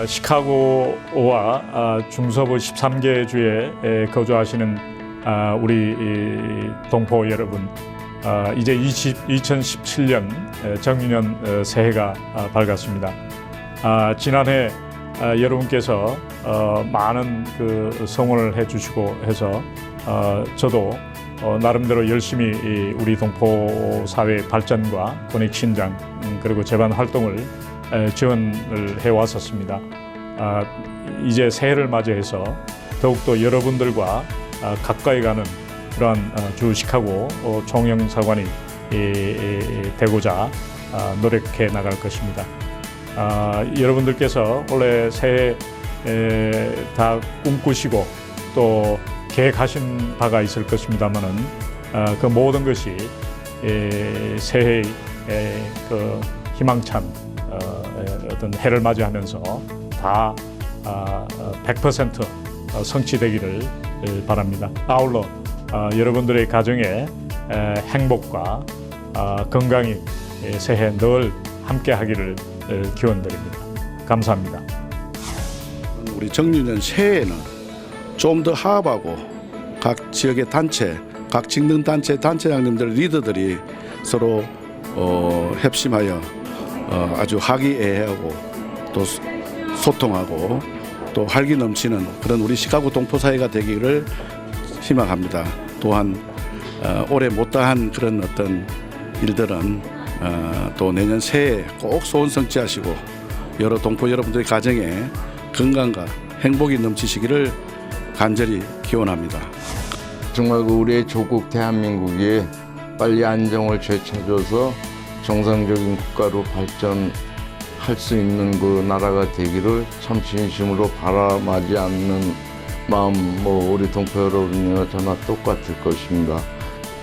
어, 시카고와 아, 중서부 13개 주에 에, 거주하시는 아, 우리 이 동포 여러분, 아, 이제 20, 2017년 에, 정유년 어, 새해가 아, 밝았습니다. 아, 지난해 아, 여러분께서 어, 많은 그 성원을 해주시고 해서 어, 저도 어, 나름대로 열심히 이 우리 동포 사회 발전과 권익 신장 음, 그리고 재반 활동을 에, 지원을 해 왔었습니다. 아, 이제 새해를 맞이해서 더욱더 여러분들과 아, 가까이 가는 그러한 아, 주 시카고 어, 총영사관이 되고자 아, 노력해 나갈 것입니다. 아, 여러분들께서 올해 새해 에, 다 꿈꾸시고 또 계획하신 바가 있을 것입니다만은 아, 그 모든 것이 에, 그 희망찬 어, 에, 어떤 해를 맞이하면서 다 아, 어, 100% 어, 성취되기를 에, 바랍니다. 아울러 아, 여러분들의 가정에 에, 행복과 아, 건강이 에, 새해 늘 함께하기를 에, 기원드립니다. 감사합니다. 우리 정유년 새해에는 좀 더 화합하고 각 지역의 단체, 각 직능 단체 단체장님들 리더들이 서로 어, 협심하여 어, 아주 화기애애하고 또 소- 소통하고 또 활기 넘치는 그런 우리 시카고 동포 사회가 되기를 희망합니다. 또한 어, 올해 못다한 그런 어떤 일들은 어, 또 내년 새해 꼭 소원 성취하시고 여러 동포 여러분들의 가정에 건강과 행복이 넘치시기를 간절히 기원합니다. 정말 그 우리의 조국 대한민국이 빨리 안정을 되찾아서 정상적인 국가로 발전할 수 있는 그 나라가 되기를 참 진심으로 바라마지 않는 마음 뭐 우리 동포 여러분이나 저나 똑같을 것입니다.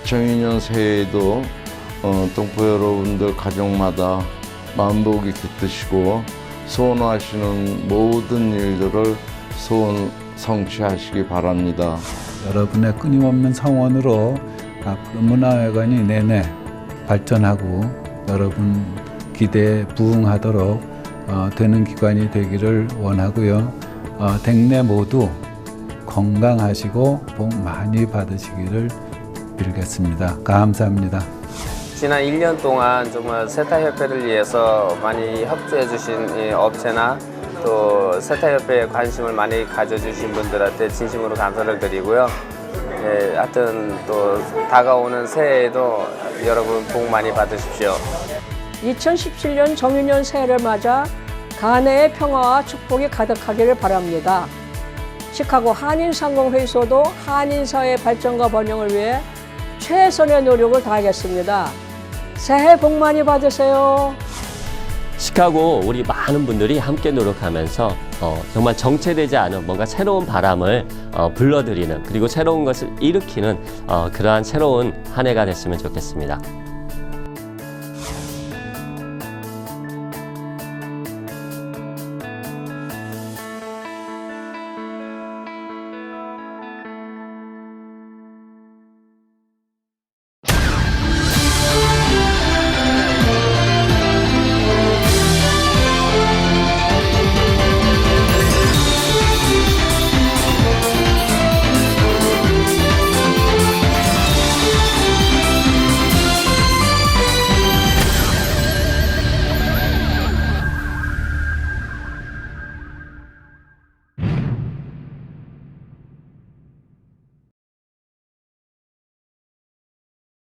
청인년 새해에도 어, 동포 여러분들 가정마다 마음복이 깃드시고 소원하시는 모든 일들을 소원 성취하시기 바랍니다. 여러분의 끊임없는 성원으로 문화회관이 내내 발전하고 여러분 기대에 부응하도록 어, 되는 기관이 되기를 원하고요. 어, 댁내 모두 건강하시고 복 많이 받으시기를 빌겠습니다. 감사합니다. 지난 1년 동안 정말 세타협회를 위해서 많이 협조해 주신 이 업체나 또 세타협회에 관심을 많이 가져주신 분들한테 진심으로 감사를 드리고요. 예, 하여튼 또 다가오는 새해에도 여러분 복 많이 받으십시오. 2017년 정유년 새해를 맞아 간해의 평화와 축복이 가득하기를 바랍니다. 시카고 한인상공회의소도 한인사회 발전과 번영을 위해 최선의 노력을 다하겠습니다. 새해 복 많이 받으세요. 시카고 우리 많은 분들이 함께 노력하면서 어, 정말 정체되지 않은 뭔가 새로운 바람을 어, 불러들이는 그리고 새로운 것을 일으키는 어, 그러한 새로운 한 해가 됐으면 좋겠습니다.